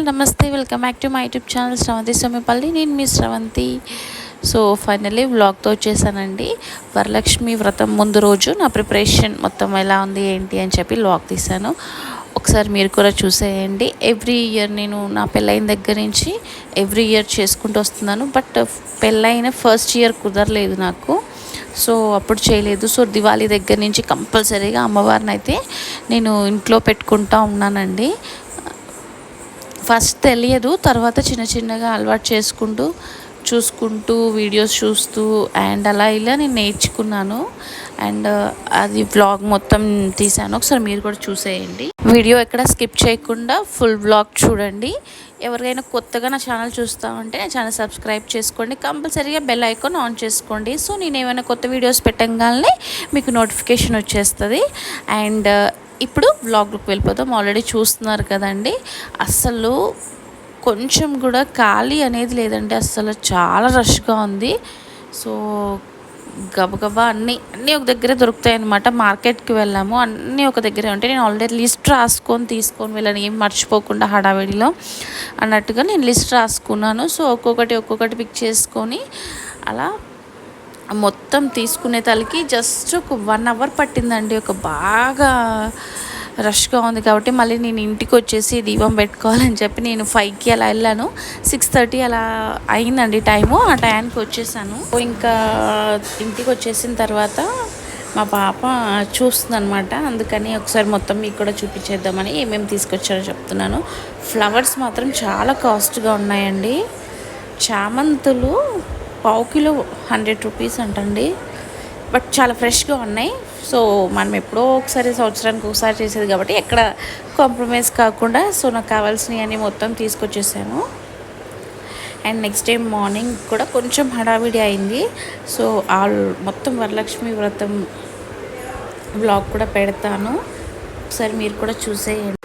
All namaste welcome back to my YouTube channel Sravanthi Somipalli నేను మీ Sravanthi so finally వ్లాగ్తో వచ్చేసానండి. వరలక్ష్మి వ్రతం ముందు రోజు నా ప్రిపరేషన్ మొత్తం ఎలా ఉంది ఏంటి అని చెప్పి వ్లాగ్ తీశాను. ఒకసారి మీరు కూడా చూసేయండి. ఎవ్రీ ఇయర్ నేను నా పెళ్ళైన దగ్గర నుంచి ఎవ్రీ ఇయర్ చేసుకుంటూ వస్తున్నాను. బట్ uh, పెళ్ళైన ఫస్ట్ ఇయర్ కుదరలేదు నాకు. సో అప్పుడు చేయలేదు. సో దివాళీ దగ్గర నుంచి కంపల్సరీగా అమ్మవారిని అయితే నేను ఇంట్లో పెట్టుకుంటా ఉన్నానండి. ఫస్ట్ తెలియదు తర్వాత చిన్న చిన్నగా అలవాటు చేసుకుంటూ చూసుకుంటూ వీడియోస్ చూస్తూ అండ్ అలా ఇలా నేను నేర్చుకున్నాను. అండ్ అది వ్లాగ్ మొత్తం తీసాను ఒకసారి మీరు కూడా చూసేయండి. వీడియో ఎక్కడ స్కిప్ చేయకుండా ఫుల్ వ్లాగ్ చూడండి. ఎవరికైనా కొత్తగా నా ఛానల్ చూస్తూ ఉంటే నా ఛానల్ సబ్స్క్రైబ్ చేసుకోండి. కంపల్సరీగా బెల్ ఐకాన్ ఆన్ చేసుకోండి. సో నేను ఏమైనా కొత్త వీడియోస్ పెట్టగానే మీకు నోటిఫికేషన్ వచ్చేస్తుంది. అండ్ ఇప్పుడు వ్లాగ్లోకి వెళ్ళిపోతాం ఆల్రెడీ చూస్తున్నారు కదండి. అస్సలు కొంచెం కూడా ఖాళీ అనేది లేదండి. అస్సలు చాలా రష్గా ఉంది. సో గబగబా అన్నీ అన్నీ ఒక దగ్గరే దొరుకుతాయి అన్నమాట మార్కెట్కి వెళ్ళాము. అన్నీ ఒక దగ్గరే ఉంటాయి. నేను ఆల్రెడీ లిస్ట్ రాసుకొని తీసుకొని వెళ్ళాను. ఏం మర్చిపోకుండా హడావిడిలో అన్నట్టుగా నేను లిస్ట్ రాసుకున్నాను. సో ఒక్కొక్కటి ఒక్కొక్కటి పిక్ చేసుకొని అలా మొత్తం తీసుకునే తలకి జస్ట్ ఒక వన్ అవర్ పట్టిందండి. ఒక బాగా రష్గా ఉంది కాబట్టి మళ్ళీ నేను ఇంటికి వచ్చేసి దీపం పెట్టుకోవాలని చెప్పి నేను ఫైవ్కి అలా వెళ్ళాను. సిక్స్ థర్టీ అలా అయిందండి టైము ఆ టైంకి వచ్చేసాను. ఇంకా ఇంటికి వచ్చేసిన తర్వాత మా పాప చూస్తుంది అనమాట అందుకని ఒకసారి మొత్తం మీకు కూడా చూపించేద్దామని ఏమేమి తీసుకొచ్చారో చెప్తున్నాను. ఫ్లవర్స్ మాత్రం చాలా కాస్ట్గా ఉన్నాయండి. చామంతులు పావు కిలో హండ్రెడ్ రూపీస్ అంటండి. బట్ చాలా ఫ్రెష్గా ఉన్నాయి. సో మనం ఎప్పుడో ఒకసారి సంవత్సరానికి ఒకసారి చేసేది కాబట్టి ఎక్కడ కాంప్రమైజ్ కాకుండా సో నాకు కావాల్సినవి అని మొత్తం తీసుకొచ్చేసాను. అండ్ నెక్స్ట్ డే మార్నింగ్ కూడా కొంచెం హడావిడి అయింది. సో ఆల్ మొత్తం వరలక్ష్మి వ్రతం బ్లాగ్ కూడా పెడతాను. ఒకసారి మీరు కూడా చూసేయండి.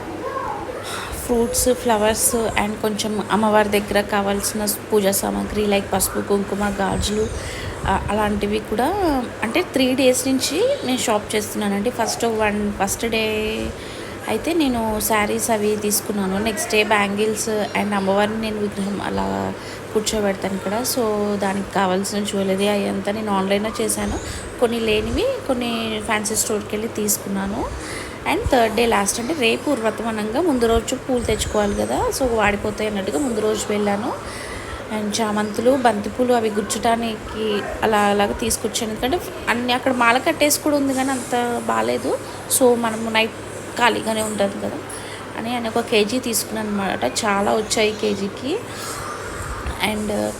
ఫ్రూట్స్ ఫ్లవర్స్ అండ్ కొంచెం అమ్మవారి దగ్గర కావాల్సిన పూజా సామాగ్రి లైక్ పసుపు కుంకుమ గాజులు అలాంటివి కూడా అంటే త్రీ డేస్ నుంచి నేను షాప్ చేస్తున్నానండి. ఫస్ట్ వన్ ఫస్ట్ డే అయితే నేను శారీస్ అవి తీసుకున్నాను. నెక్స్ట్ డే బ్యాంగిల్స్ అండ్ అమ్మవారిని నేను విగ్రహం అలా కూర్చోబెడతాను ఇక్కడ. సో దానికి కావాల్సిన జ్యువెలరీ అయ్యంతా నేను ఆన్లైన్లో చేశాను. కొన్ని లేనివి కొన్ని ఫ్యాన్సీ స్టోర్కి వెళ్ళి తీసుకున్నాను. అండ్ థర్డ్ డే లాస్ట్ అంటే రేపు వ్రతమనంగా ముందు రోజు పూలు తెచ్చుకోవాలి కదా. సో వాడిపోతాయి అన్నట్టుగా ముందు రోజు వెళ్ళాను. అండ్ చామంతులు బంతిపూలు అవి గుచ్చటానికి అలా అలాగా తీసుకొచ్చాను. ఎందుకంటే అన్ని అక్కడ మాల కట్టేసి కూడా ఉంది కానీ అంత బాగాలేదు సో మనము నైట్ ఖాళీగానే ఉంటుంది కదా. అని ఆయన ఒక కేజీ తీసుకున్నాను అనమాట చాలా వచ్చాయి కేజీకి. అండ్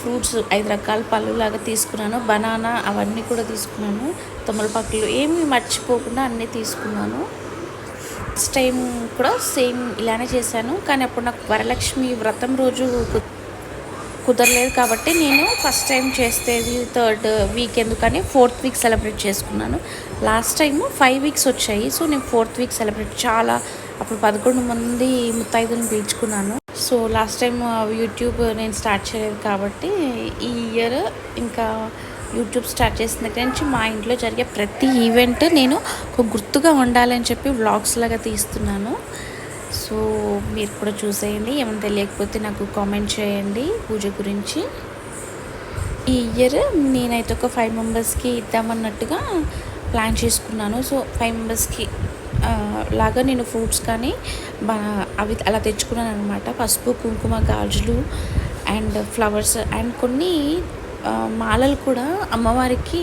ఫ్రూట్స్ ఐదు రకాల పళ్ళు లాగా తీసుకున్నాను. బనానా అవన్నీ కూడా తీసుకున్నాను. తమలపాకులు ఏమి మర్చిపోకుండా అన్నీ తీసుకున్నాను. నెక్స్ట్ టైం కూడా సేమ్ ఇలానే చేశాను. కానీ అప్పుడు నాకు వరలక్ష్మి వ్రతం రోజు కుదరలేదు కాబట్టి నేను ఫస్ట్ టైం చేసేది థర్డ్ వీక్ ఎందుకని ఫోర్త్ వీక్ సెలబ్రేట్ చేసుకున్నాను. లాస్ట్ టైం ఫైవ్ వీక్స్ వచ్చాయి. సో నేను ఫోర్త్ వీక్ సెలబ్రేట్ చాలా అప్పుడు పదకొండు మంది ముత్తైదులను పీల్చుకున్నాను. సో లాస్ట్ టైం యూట్యూబ్ నేను స్టార్ట్ చేయలేదు కాబట్టి ఈ ఇయర్ ఇంకా యూట్యూబ్ స్టార్ట్ చేసిన దగ్గర నుంచి మా ఇంట్లో జరిగే ప్రతి ఈవెంట్ నేను ఒక గుర్తుగా ఉండాలని చెప్పి వ్లాగ్స్ లాగా తీస్తున్నాను. సో మీరు కూడా చూసేయండి. ఏమైనా తెలియకపోతే నాకు కామెంట్ చేయండి పూజ గురించి. ఈ ఇయర్ నేనైతే ఒక ఫైవ్ మెంబర్స్కి ఇద్దామన్నట్టుగా ప్లాన్ చేసుకున్నాను. సో ఫైవ్ మెంబర్స్కి లాగా నేను ఫ్రూట్స్ కానీ అవి అలా తెచ్చుకున్నాను అనమాట పసుపు కుంకుమ గాజులు అండ్ ఫ్లవర్స్ అండ్ కొన్ని మాలలు కూడా అమ్మవారికి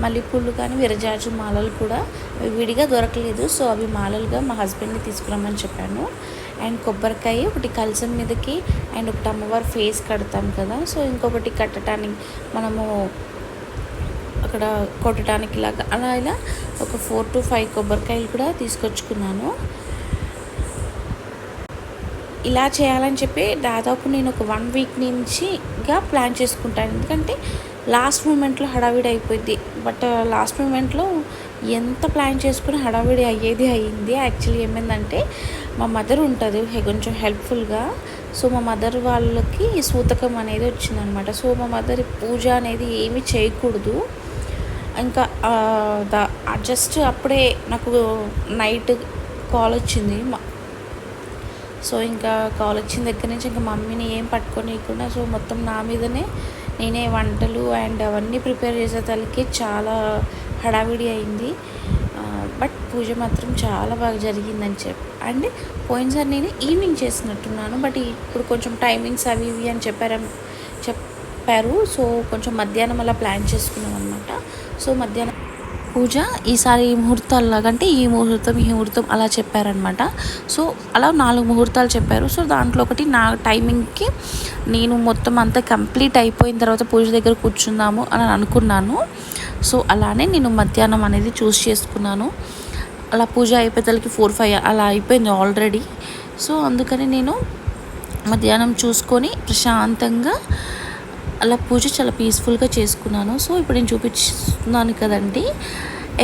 మల్లెపూలు కానీ విరజాజు మాలలు కూడా విడిగా దొరకలేదు. సో అవి మాలలుగా మా హస్బెండ్ని తీసుకురమ్మని చెప్పాను. అండ్ కొబ్బరికాయ ఒకటి కలసం మీదకి అండ్ ఒకటి అమ్మవారి ఫేస్ కడతాం కదా. సో ఇంకొకటి కట్టడానికి మనము అక్కడ కొట్టడానికి లాగా అలా ఇలా ఒక ఫోర్ టు ఫైవ్ కొబ్బరికాయలు కూడా తీసుకొచ్చుకున్నాను. ఇలా చేయాలని చెప్పి దాదాపు నేను ఒక వన్ వీక్ నుంచిగా ప్లాన్ చేసుకుంటాను. ఎందుకంటే లాస్ట్ మూమెంట్లో హడావిడి అయిపోయింది. బట్ లాస్ట్ మూమెంట్లో ఎంత ప్లాన్ చేసుకుని హడావిడి అయ్యేది అయ్యింది. యాక్చువల్లీ ఏమైందంటే మా మదర్ ఉంటుంది కొంచెం హెల్ప్ఫుల్గా. సో మా మదర్ వాళ్ళకి సూతకం అనేది వచ్చిందనమాట. సో మా మదర్ పూజ అనేది ఏమీ చేయకూడదు. ఇంకా జస్ట్ అప్పుడే నాకు నైట్ కాల్ వచ్చింది. సో ఇంకా కాల్ వచ్చిన దగ్గర నుంచి ఇంకా మమ్మీని ఏం పట్టుకోనియకుండా సో మొత్తం నా మీదనే నేనే వంటలు అండ్ అవన్నీ ప్రిపేర్ చేసే తలకి చాలా హడావిడి అయింది. బట్ పూజ మాత్రం చాలా బాగా జరిగిందని చెప్పి అండ్ పోయినసారి నేను ఈవినింగ్ చేసినట్టున్నాను బట్ ఇప్పుడు కొంచెం టైమింగ్స్ అవి ఇవి అని చెప్పారు చెప్పారు. సో కొంచెం మధ్యాహ్నం అలా ప్లాన్ చేసుకున్నాం అనమాట సో మధ్యాహ్నం పూజ ఈసారి ఈ ముహూర్తాల్లాగా అంటే ఈ ముహూర్తం ఈ ముహూర్తం అలా చెప్పారనమాట సో అలా నాలుగు ముహూర్తాలు చెప్పారు. సో దాంట్లో ఒకటి నా టైమింగ్కి నేను మొత్తం అంతా కంప్లీట్ అయిపోయిన తర్వాత పూజ దగ్గర కూర్చుందాము అని అనుకున్నాను. సో అలానే నేను మధ్యాహ్నం అనేది చూస్ చేసుకున్నాను. అలా పూజ అయిపోయేతలకి ఫోర్ ఫైవ్ అలా అయిపోయింది ఆల్రెడీ. సో అందుకని నేను మధ్యాహ్నం చూసుకొని ప్రశాంతంగా అలా పూజ చాలా పీస్ఫుల్గా చేసుకున్నాను. సో ఇప్పుడు నేను చూపిస్తున్నాను కదండి.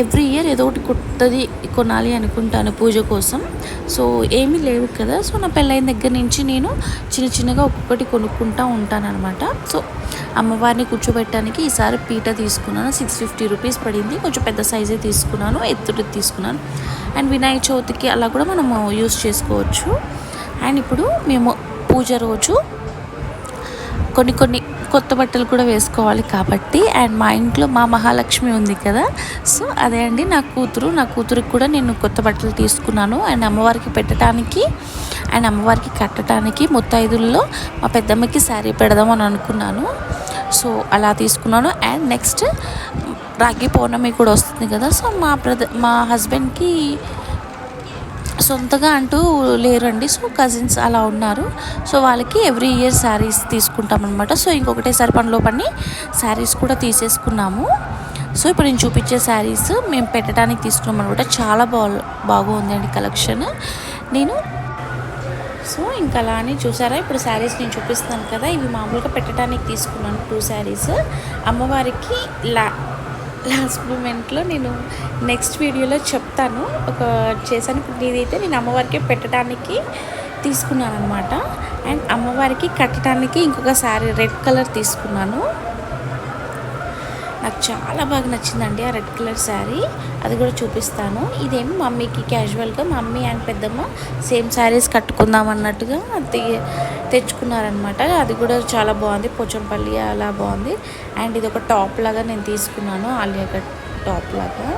ఎవ్రీ ఇయర్ ఏదో ఒకటి కొత్తది కొనాలి అనుకుంటాను పూజ కోసం. సో ఏమీ లేవు కదా. సో నా పెళ్ళైన దగ్గర నుంచి నేను చిన్న చిన్నగా ఒక్కొక్కటి కొనుక్కుంటూ ఉంటాను అనమాట సో అమ్మవారిని కూర్చోబెట్టడానికి ఈసారి పీట తీసుకున్నాను. సిక్స్ ఫిఫ్టీ రూపీస్ పడింది. కొంచెం పెద్ద సైజే తీసుకున్నాను. ఎత్తుడి తీసుకున్నాను. అండ్ వినాయక చవితికి అలా కూడా మనము యూస్ uh, చేసుకోవచ్చు. అండ్ ఇప్పుడు మేము పూజ రోజు కొన్ని కొన్ని కొత్త బట్టలు కూడా వేసుకోవాలి కాబట్టి అండ్ మా ఇంట్లో మా మహాలక్ష్మి ఉంది కదా. సో అదే అండి నా కూతురు. నా కూతురికి కూడా నేను కొత్త బట్టలు తీసుకున్నాను. అండ్ అమ్మవారికి పెట్టడానికి అండ్ అమ్మవారికి కట్టడానికి ముత్తైదుల్లో మా పెద్దమ్మకి శారీ పెడదామని అనుకున్నాను. సో అలా తీసుకున్నాను. అండ్ నెక్స్ట్ రాగి పౌర్ణమి కూడా వస్తుంది కదా. సో మా బ్రద మా హస్బెండ్కి సొంతగా అంటూ లేరండి. సో కజిన్స్ అలా ఉన్నారు. సో వాళ్ళకి ఎవ్రీ ఇయర్ శారీస్ తీసుకుంటాం అనమాట సో ఇంకొకటేసారి పనిలో పని శారీస్ కూడా తీసేసుకున్నాము. సో ఇప్పుడు నేను చూపించే శారీస్ మేము పెట్టడానికి తీసుకున్నాం అనమాట చాలా బాగు బాగుందండి కలెక్షన్ నేను సో ఇంకా అలా అని చూసారా? ఇప్పుడు శారీస్ నేను చూపిస్తున్నాను కదా. ఇవి మామూలుగా పెట్టడానికి తీసుకున్నాను టూ శారీస్ అమ్మవారికి లా లాస్ట్ మూమెంట్లో నేను నెక్స్ట్ వీడియోలో చెప్తాను. ఒక చేశాను ఇదైతే నేను అమ్మవారికి పెట్టడానికి తీసుకున్నాను అనమాట అండ్ అమ్మవారికి కట్టడానికి ఇంకొక శారీ రెడ్ కలర్ తీసుకున్నాను. నాకు చాలా బాగా నచ్చిందండి ఆ రెడ్ కలర్ శారీ. అది కూడా చూపిస్తాను. ఇదేమి మమ్మీకి క్యాజువల్గా మమ్మీ అండ్ పెద్దమ్మ సేమ్ శారీస్ కట్టుకుందాం అన్నట్టుగా తెచ్చుకున్నారనమాట అది కూడా చాలా బాగుంది. పోచంపల్లి అలా బాగుంది. అండ్ ఇది ఒక టాప్ లాగా నేను తీసుకున్నాను. ఆలియా కట్ టాప్ లాగా.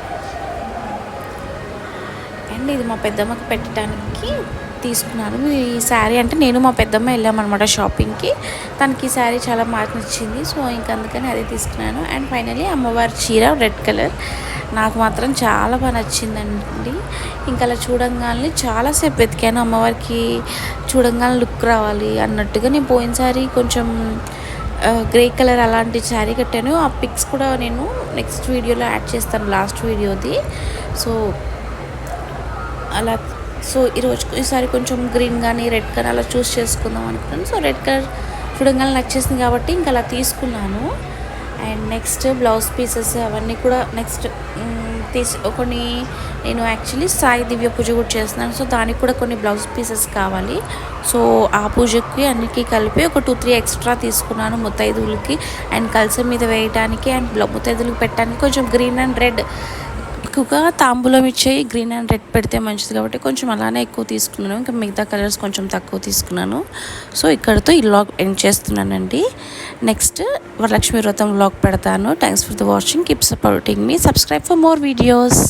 అండ్ ఇది మా పెద్దమ్మకి పెట్టడానికి తీసుకున్నాను. ఈ శారీ అంటే నేను మా పెద్దమ్మ వెళ్ళామన్నమాట షాపింగ్కి. తనకి ఈ శారీ చాలా బాగా నచ్చింది. సో ఇంక అందుకని అదే తీసుకున్నాను. అండ్ ఫైనలీ అమ్మవారి చీర రెడ్ కలర్. నాకు మాత్రం చాలా బాగా నచ్చిందండి. ఇంకా అలా చూడంగానే చాలాసేపు వెతికాను. అమ్మవారికి చూడంగానే లుక్ రావాలి అన్నట్టుగా నేను పోయినసారి కొంచెం గ్రే కలర్ అలాంటి శారీ కట్టాను. ఆ పిక్స్ కూడా నేను నెక్స్ట్ వీడియోలో యాడ్ చేస్తాను లాస్ట్ వీడియోది. సో అలా సో ఈరోజు ఈసారి కొంచెం గ్రీన్ కానీ రెడ్ కలర్ అలా చూస్ చేసుకుందాం అనుకున్నాను. సో రెడ్ కలర్ చూడగానే నచ్చేసింది కాబట్టి ఇంకా అలా తీసుకున్నాను. అండ్ నెక్స్ట్ బ్లౌజ్ పీసెస్ అవన్నీ కూడా నెక్స్ట్ తీసి కొన్ని నేను యాక్చువల్లీ సాయి దివ్య పూజ కూడా చేస్తున్నాను. సో దానికి కూడా కొన్ని బ్లౌజ్ పీసెస్ కావాలి. సో ఆ పూజకి అన్నిటికీ కలిపి ఒక టూ త్రీ ఎక్స్ట్రా తీసుకున్నాను ముత్తైదువులకి. అండ్ కల్సం మీద వేయడానికి అండ్ ముత్తైదువులకి పెట్టడానికి కొంచెం గ్రీన్ అండ్ రెడ్ ఎక్కువగా తాంబూలం ఇచ్చే గ్రీన్ అండ్ రెడ్ పెడితే మంచిది కాబట్టి కొంచెం అలానే ఎక్కువ తీసుకున్నాను. ఇంకా మిగతా కలర్స్ కొంచెం తక్కువ తీసుకున్నాను. సో ఇక్కడతో ఈ లాగ్ ఎండ్ చేస్తున్నానండి. నెక్స్ట్ వరలక్ష్మి వ్రతం వ్లాగ్ పెడతాను. Thanks for the watching keep supporting me subscribe for more videos